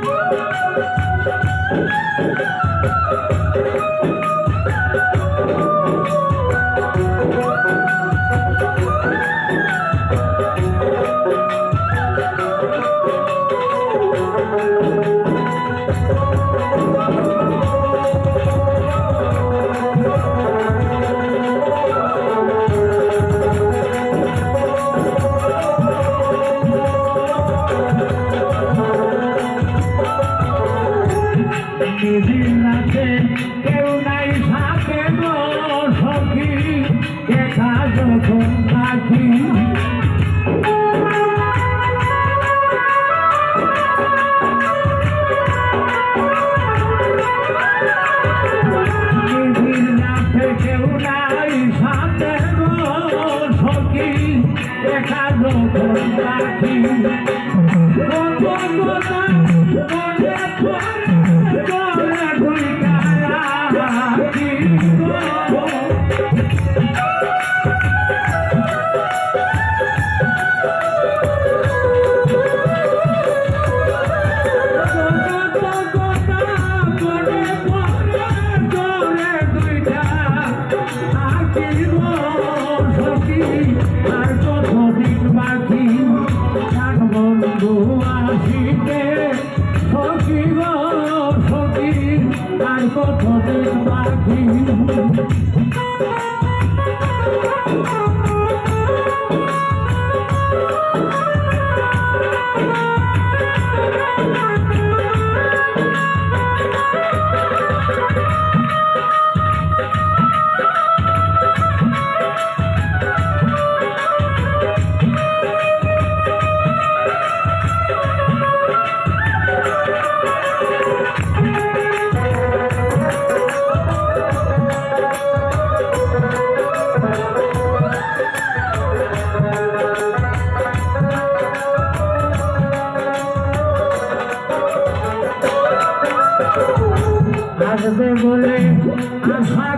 Thank you. দিদির নাচে কেউ নাই গো সখী। দেখা যখন থাকি। কেউ নাই সাথে সখী। দেখা যখন থাকি। আর আর কত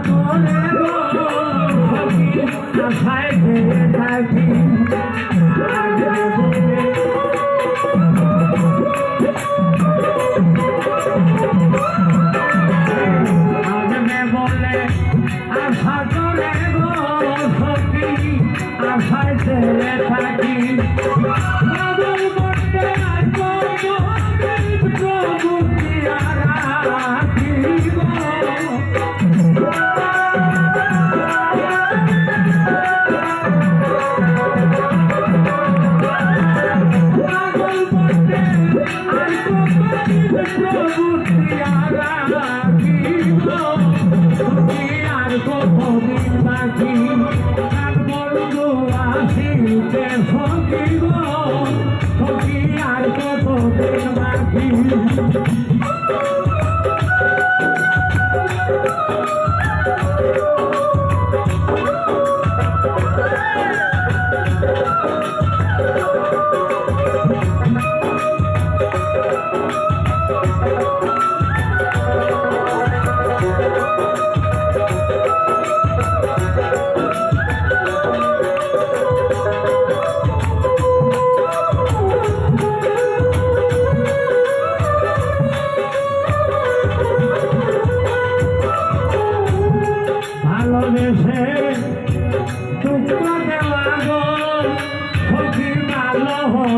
আশা তুমি আর কতদিন বাকি আর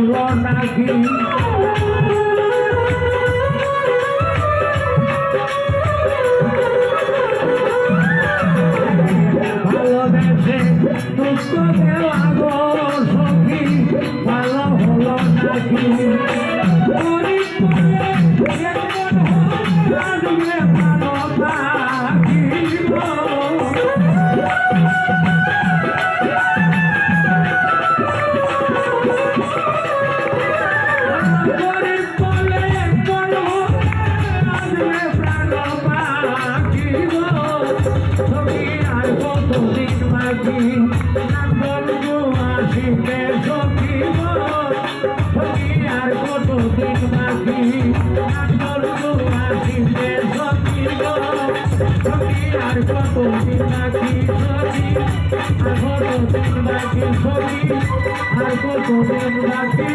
হলো নাকি ভালোবেসে টুকরো দেওয়া গো আর আর কতদিন বাকি? সখী আর কতদিন বাকি? সখী আর কতদিন বাকি?